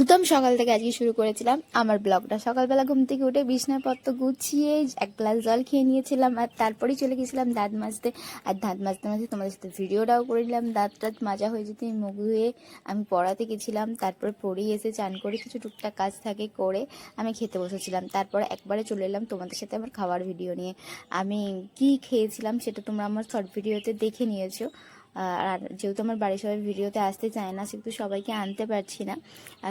একদম সকাল থেকে আজকে শুরু করেছিলাম আমার ব্লগটা। সকালবেলা ঘুম থেকে উঠে বিছনাপত্র গুছিয়ে এক গ্লাস জল খেয়ে নিয়েছিলাম আর তারপরেই চলে গেছিলাম দাঁত মাজতে। আর দাঁত মাজতে মাজতে তোমাদের সাথে ভিডিওটাও করে নিলাম। দাঁত টাত মাজা হয়ে যেতে মুখ ধুয়ে আমি পড়াতে গেছিলাম, তারপরে পড়েই এসে চান করে কিছু টুকটাক কাজ থাকে করে আমি খেতে বসেছিলাম। তারপরে একবারে চলে এলাম তোমাদের সাথে আমার খাওয়ার ভিডিও নিয়ে। আমি কি খেয়েছিলাম সেটা তোমরা আমার শর্ট ভিডিওতে দেখে নিয়েছো। আর যেহেতু আমার বাড়ির সবাই ভিডিওতে আসতে চায় না, সেহেতু সবাইকে আনতে পারছি না।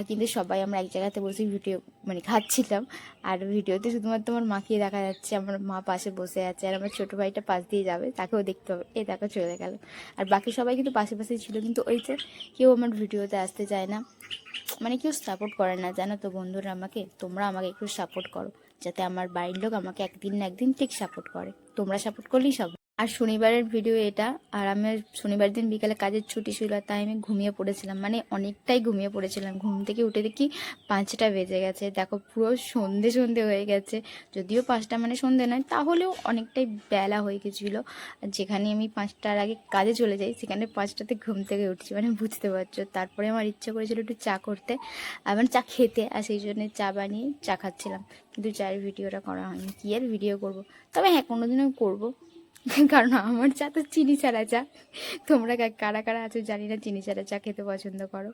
কিন্তু সবাই আমরা এক জায়গাতে বসে ভিডিও মানে খাচ্ছিলাম। আর ভিডিওতে শুধুমাত্র আমার মাকে দেখা যাচ্ছে, আমার মা পাশে বসে আছে, আর আমার ছোটো ভাইটা পাশ দিয়ে যাবে, তাকেও দেখতে হবে। এ দেখো, চলে গেল। আর বাকি সবাই কিন্তু পাশে পাশে ছিল, কিন্তু ওই যে কেউ আমার ভিডিওতে আসতে চায় না। মানে কেউ সাপোর্ট করে না, জানো তো বন্ধুরা আমাকে, তোমরা আমাকে একটু সাপোর্ট করো, যাতে আমার বাড়ির লোক আমাকে একদিন না একদিন ঠিক সাপোর্ট করে। তোমরা সাপোর্ট করলেই সব আর শনিবারের ভিডিও এটা, আর আমি শনিবার দিন বিকালে কাজের ছুটি ছিল, তাই আমি ঘুমিয়ে পড়েছিলাম। মানে অনেকটাই ঘুমিয়ে পড়েছিলাম। ঘুম থেকে উঠে দেখি পাঁচটা বেজে গেছে। দেখো পুরো সন্ধে সন্ধে হয়ে গেছে। যদিও পাঁচটা মানে সন্ধে নয়, তাহলেও অনেকটাই বেলা হয়ে গেছিল। যেখানে আমি পাঁচটার আগে কাজে চলে যাই, সেখানে পাঁচটাতে ঘুম থেকে উঠছি মানে বুঝতে পারছ। তারপরে আমার ইচ্ছা করেছিল একটু চা করতে, আর মানে চা খেতে, আর সেই জন্য চা বানিয়ে চা খাচ্ছিলাম। কিন্তু চায়ের ভিডিওটা করা হয়নি, কী আর ভিডিও করব? তবে হ্যাঁ কোনোদিন আমি করব। কারণ আমার চা তো চিনি ছাড়া চা। তোমরা কারা কারা আছো জানি না, চিনি ছাড়া চা খেতে পছন্দ করো।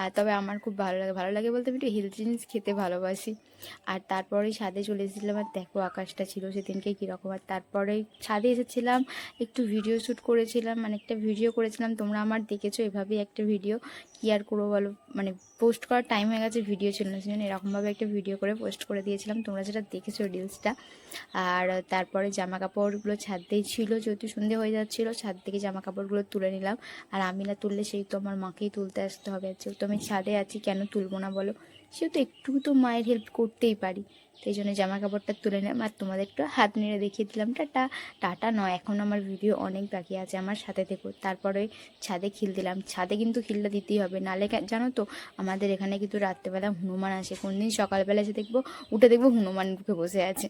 আর তবে আমার খুব ভালো লাগে। ভালো লাগে বলতে আমি একটু হেলথ জিনিস খেতে ভালোবাসি। আর তারপরে ছাদে চলে এসেছিলাম আর দেখো আকাশটা ছিল সেদিনকে কীরকম। আর তারপরে ছাদে এসেছিলাম, একটু ভিডিও শ্যুট করেছিলাম মানে একটা ভিডিও করেছিলাম। তোমরা আমার দেখেছ এভাবেই একটা ভিডিও কী আর করব বলো? মানে পোস্ট করার টাইম হয়ে গেছে ভিডিও ছিল না। সেজন্য এরকমভাবে একটা ভিডিও করে পোস্ট করে দিয়েছিলাম। তোমরা যেটা দেখেছ রিলসটা আর তারপরে জামা কাপড়গুলো ছাদতেই ছিল যেহেতু সন্ধে হয়ে যাচ্ছিল, ছাদ থেকে জামা কাপড়গুলো তুলে নিলাম। আর আমি না তুললে সেই তো আমার মাকেই তুলতে আসতে হবে। যেহেতু আমি ছাদে আছি, কেন তুলবো না বলো? সেহেতু একটু তো মায়ের হেল্প করতেই পারি। সেই জন্য জামা কাপড়টা তুলে নিলাম। আর তোমাদের একটু হাত নেড়ে দেখিয়ে দিলাম। টাটা। টাটা নয়, এখন আমার ভিডিও অনেক বাকি আছে আমার সাথে থেকো। তারপরে ছাদে খিল দিলাম। ছাদে কিন্তু খিলটা দিতেই হবে। নালে জানো তো, আমাদের এখানে কিন্তু রাত্রেবেলা হনুমান আসে। কোন দিন সকালবেলা এসে দেখব, উঠে দেখব হনুমান মুখে বসে আছে।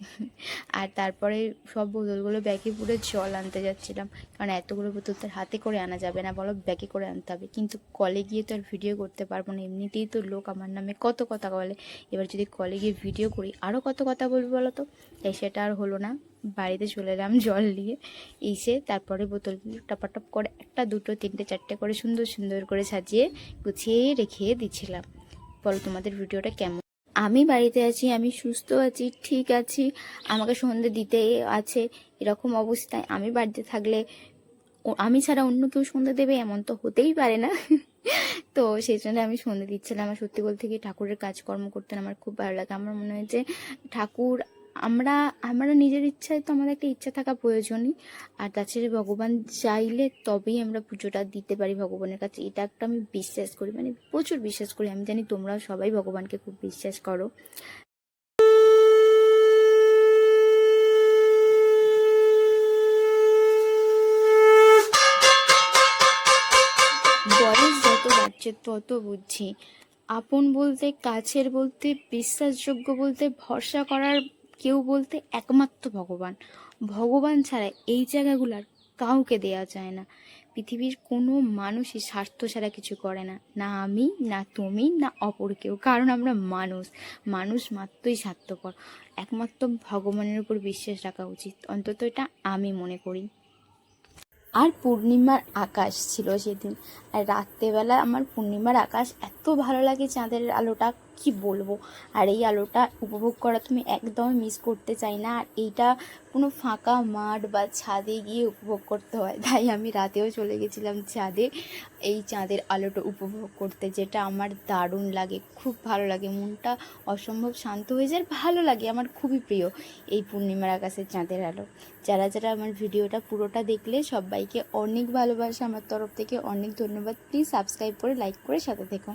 আর তারপরে সব বোতলগুলো ব্যাগে পুরে জল আনতে যাচ্ছিলাম। কারণ এতগুলো বোতল তো হাতে করে আনা যাবে না। বলো, ব্যাগে করে আনতে হবে। কিন্তু কলে গিয়ে তো আর ভিডিও করতে পারব না। এমনিতেই তো লোক আমার নামে কত কথা বলে। এবার যদি কলে গিয়ে ভিডিও করি আরও কত কথা বলব বলো তো তাই সেটা আর হলো না। বাড়িতে চলে এলাম জল নিয়ে। এসে তারপরে বোতলগুলো টপাটপ করে একটা, দুটো, তিনটে, চারটে করে সুন্দর সুন্দর করে সাজিয়ে, গুছিয়ে রেখে দিচ্ছিলাম। বলো তোমাদের ভিডিওটা কেমন? আমি বাড়িতে আছি, আমি সুস্থ আছি, ঠিক আছি, আমাকে সন্ধে দিতে আছে, এরকম অবস্থায় আমি বাড়িতে থাকলে আমি ছাড়া অন্য কেউ সন্ধে দেবে এমন তো হতেই পারে না। তো সেই জন্য আমি সন্ধে দিচ্ছিলাম। আমার সত্যি বলতে কি ঠাকুরের কাজকর্ম করতে আমার খুব ভালো লাগে। আমার মনে হয় যে ঠাকুর আমরা আমরা নিজের ইচ্ছায় তো আমাদের একটা ইচ্ছা থাকা প্রয়োজনই। আর তাছাড়া ভগবান চাইলে তবেই আমরা পুজোটা দিতে পারি ভগবানের কাছে। এটা একটা আমি বিশ্বাস করি মানে প্রচুর বিশ্বাস করি। আমি জানি তোমরাও সবাই ভগবানকে খুব বিশ্বাস করো। বাড়ছে তত বুঝছি আপন বলতে, কাছের বলতে, বিশ্বাসযোগ্য বলতে, ভরসা করার কেউ বলতে একমাত্র ভগবান। ভগবান ছাড়া এই জায়গাগুলার কাউকে দেয়া যায় না। পৃথিবীর কোনো মানুষই স্বার্থ ছাড়া কিছু করে না। না আমি, না তুমি, না অপর কেউ। কারণ আমরা মানুষ। মানুষ মাত্রই স্বার্থপর। একমাত্র ভগবানের উপর বিশ্বাস রাখা উচিত। অন্তত এটা আমি মনে করি। আর পূর্ণিমার আকাশ ছিল সেদিন। আর রাত্রেবেলা আমার পূর্ণিমার আকাশ এত ভালো লাগে চাঁদের আলোটা কি বলব? আর এই আলোটা উপভোগ করা তুমি একদম মিস করতে চাই না। আর এইটা কোনো ফাঁকা মাঠ বা ছাদে গিয়ে উপভোগ করতে হয়। তাই আমি রাতেও চলে গেছিলাম ছাদে। এই চাঁদের আলোটা উপভোগ করতে যেটা আমার দারুণ লাগে, খুব ভালো লাগে। মনটা অসম্ভব শান্ত হয়ে যায়, ভালো লাগে। আমার খুবই প্রিয় এই পূর্ণিমার আকাশের চাঁদের আলো। যারা যারা আমার ভিডিওটা পুরোটা দেখলে সবাইকে অনেক ভালোবাসা। আমার তরফ থেকে অনেক ধন্যবাদ। প্লিজ সাবস্ক্রাইব করে, লাইক করে সাথে থেকো।